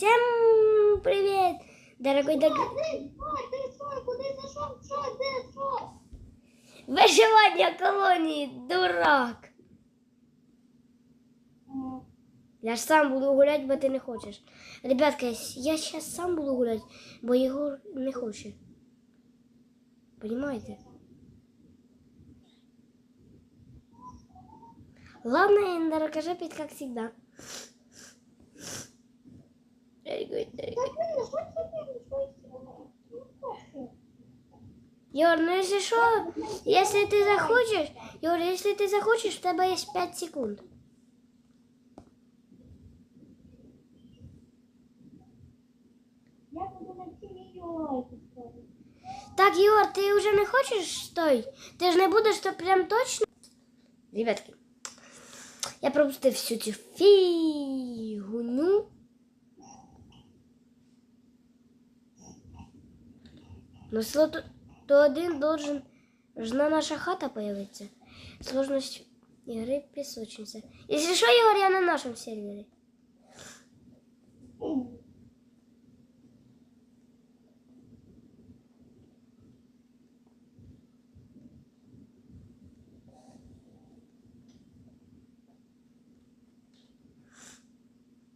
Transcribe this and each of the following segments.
Всем привет, дорогой дог... Ти що, ти що, куди зайшов? Що, де, що? Виживання колонії, дурак. Я ж сам буду гулять, бо ти не хочеш. Ребятка, я сейчас сам буду гулять, бо Єгор не хоче. Понимаете? Ладно, Эндер, пить, как всегда. Very good, very good. Це? Юр, ну если что, если ты захочешь, Юр, если ты захочешь, у тебя есть 5 секунд. Так, Юр, ты уже не хочешь? Стой. Ты же не будешь, что прям точно? Ребятки, я пропустил всю эту фигню. Но село то, один должен, должна наша хата появиться. Сложность игры песочница. Если что, Егор, я на нашем сервере.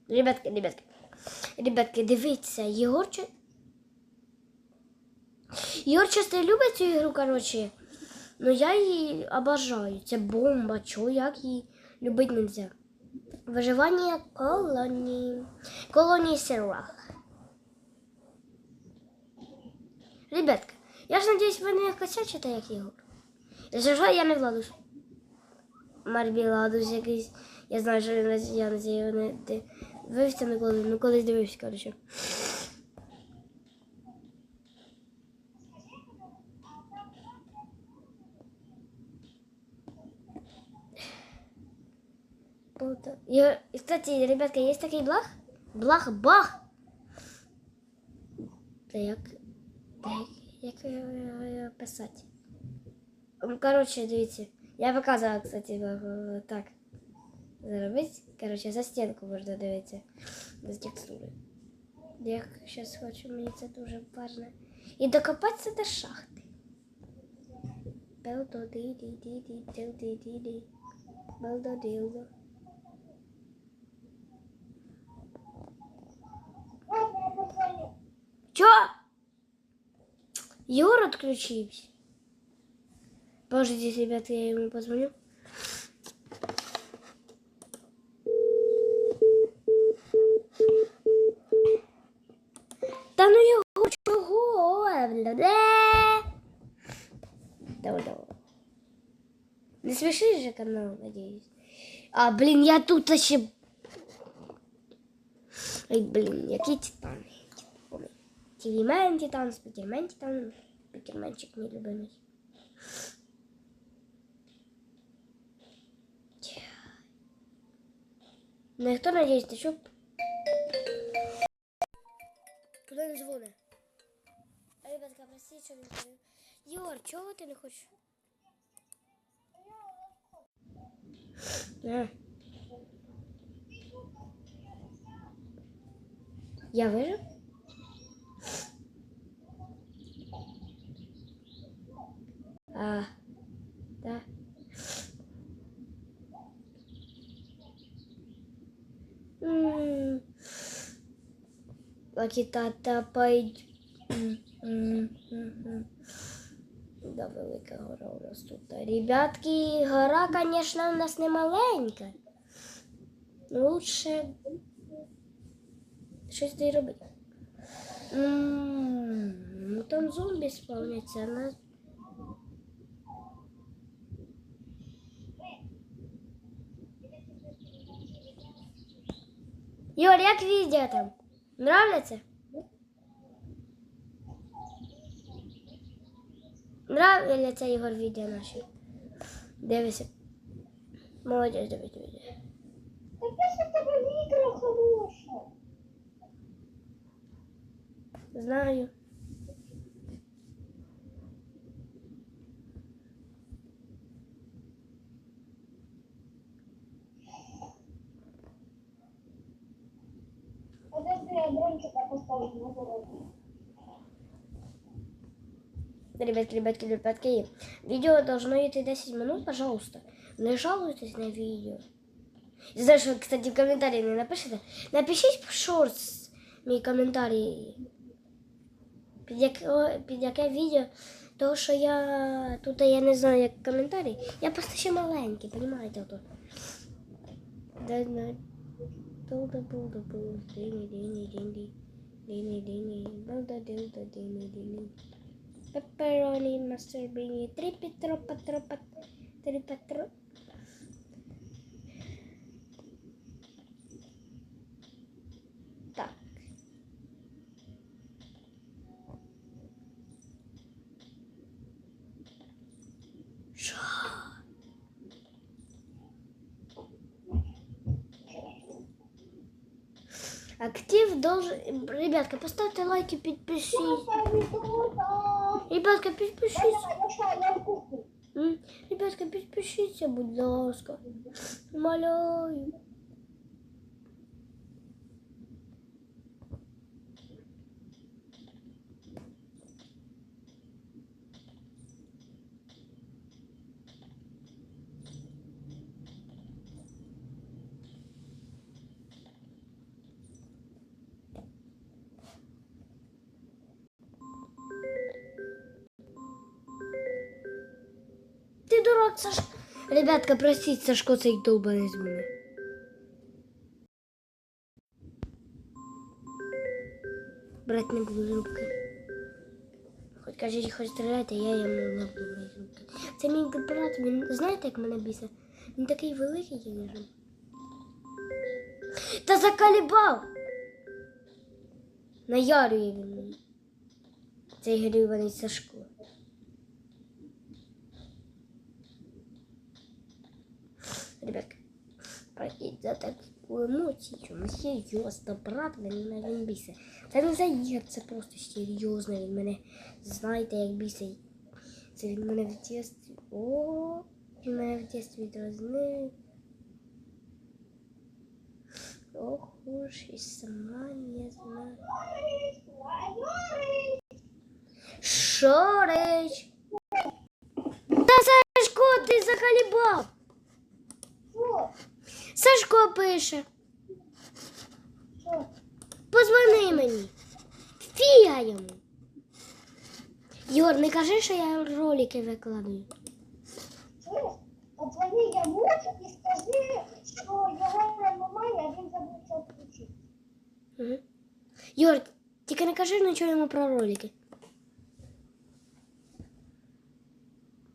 Ребятки, ребятки. Ребятки, дивіться, Єгор чи... Часто любить цю ігру, коротше. Ну я її обожаю. Це бомба, чого як її любити нельзя. Виживання колонії. Колонії сервах. Ребятка, я ж надіюсь, ви не косячите, як Єгор. Якщо що, я не владусь. Марбіладус якийсь. Я знаю, що я надію, не ти дивився на коли, ну колись дивився, коротше. Я, и, кстати, ребятка, есть такий благ? Благ бах! Та як, та як, як його його писати? М, Коротше, дивіться. Я показувала, кстати, е, так. Зробити. Коротше, за стінку можна дивитися. Без текстури. Я зараз хочу, мені це дуже важливо. І докопатися до шахти. Белдо-ди-ди-ди-ди-ди-ди-ди. Белдо-дилдо. Чё? Юр отключился. Подождите, ребята, я ему позвоню. Та ну його чого? Давай, давай. Не смешишь же канал, надеюсь. А, блин, я тут еще... Ой, блин, який титан. Тівімен титан, спікермен титан, спікерменчик мій любимий. Ну, хто надіюсь, ти що? Куди він дзвонить? Ребятка, прости, що не говорю. Йор, чого ти не хочеш? А. Я вижив? А, да. Лакітата пойдь. Да, велика гора у нас тут. Ребятки, гора, конечно, у нас не маленька. Ну, лучше щось де робити. М, Ну, там зомбі спавняться, а Юр, як відео там? Нравляться? Нравляться Ігор відео наші? Дивися. Молодець, дивись відео. Так в тебе відео хороше. Знаю. Ребятки, ребятки, ребятки, видео должно идти 10 минут, пожалуйста. Не жалуйтесь на видео. И знаешь, вы, кстати, в комментарии не напишите. Напишіть в шортс мій коментарі. Під яке, під яке відео. Тому що я тут я не знаю, як коментарі. Я просто ще маленький, розумієте? Ото. Dilda bulda dingy dingy, dingy dingy. dini dini, bulda dilda dingy dingy. Pepperoni mustard beanie, tripi patro tropa, tripa tropa. Актив должен... Ребятка, поставьте лайки, подпишитесь. Ребятка, подпишитесь. Ребятка, підпишіться, будь ласка. Умоляю. Дурак, Саш. Ребятка, простіть, Сашко цей долбаний з мене. Брать не буду з руки. Хоч кажіть, хоч стріляйте, я йому не буду з руки. Це мій брат, він знаєте, як мене бісить? Він такий великий, я кажу. Та закалібав! Наярює він. Цей гріваний Сашко. Ребятки, простіть за таку емоцію. Ну, серйозно, брат, він мене він бісить. Це не заїр, це просто серйозно. Він мене, знаєте, як бісить. Це він мене в дитинстві. О, він мене в дитинстві дразнив. Ох уж і сама не знаю. Шорич! Та Сашко, ти закалібав! Сашко пише. Позвони мені. Фіга йому. Єгор, не кажи, що я ролики викладаю. Чуєш? Подзвони йому і скажи, що його немає, а він забув це включити. Угу. Єгор, тільки не кажи нічого йому про ролики.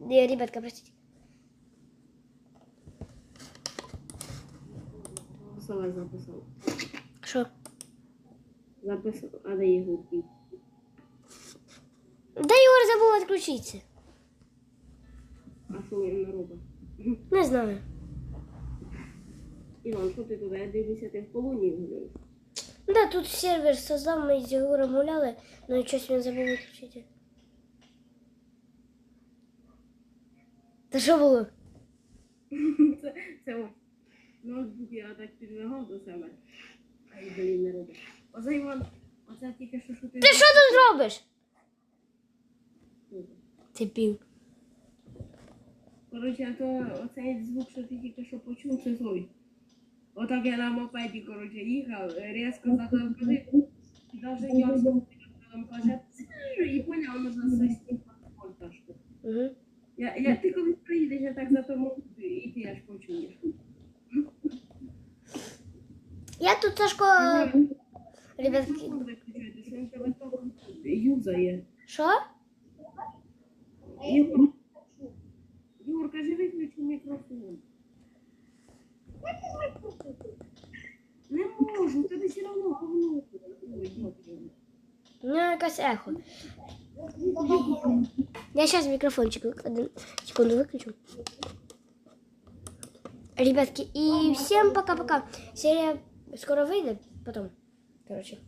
Ребятка, простите. Записала, записала. Що? Записала, а де його кінь? Да Єгор забув відключитися. А що він робить? Не знаю. Іван, що ти туди? Я дивлюся, ти в полоні гуляєш. Да, тут сервер создав, ми з Єгором гуляли, але щось він забув відключити. Та що було? Це, це ноутбук я так підвигав до себе. А й блін не робить. Оце Іван, оце тільки що що ти. Ти що тут робиш? Ти пів. Коротше, то оцей звук, що ти тільки що почув, це той. Отак я на мопеді, коротше, їхав, різко затормозив, і навіть я там каже, і поняв, засвистів порташку. Угу. Я, я, ти коли приїдеш, я так затормозив, і ти аж почуєш. Я тут Сашко. Ребятки. Мікрофон виключити, що він тебе так юзає. Що? Ігор, Ігор, кажи, виключи мікрофон. Не можу, тебе все одно говно. Ой, дякую. У мене якась ехо. Я сейчас микрофончик один секунду выключу. Ребятки, и всем пока-пока. Серия скоро выйдет потом. Короче.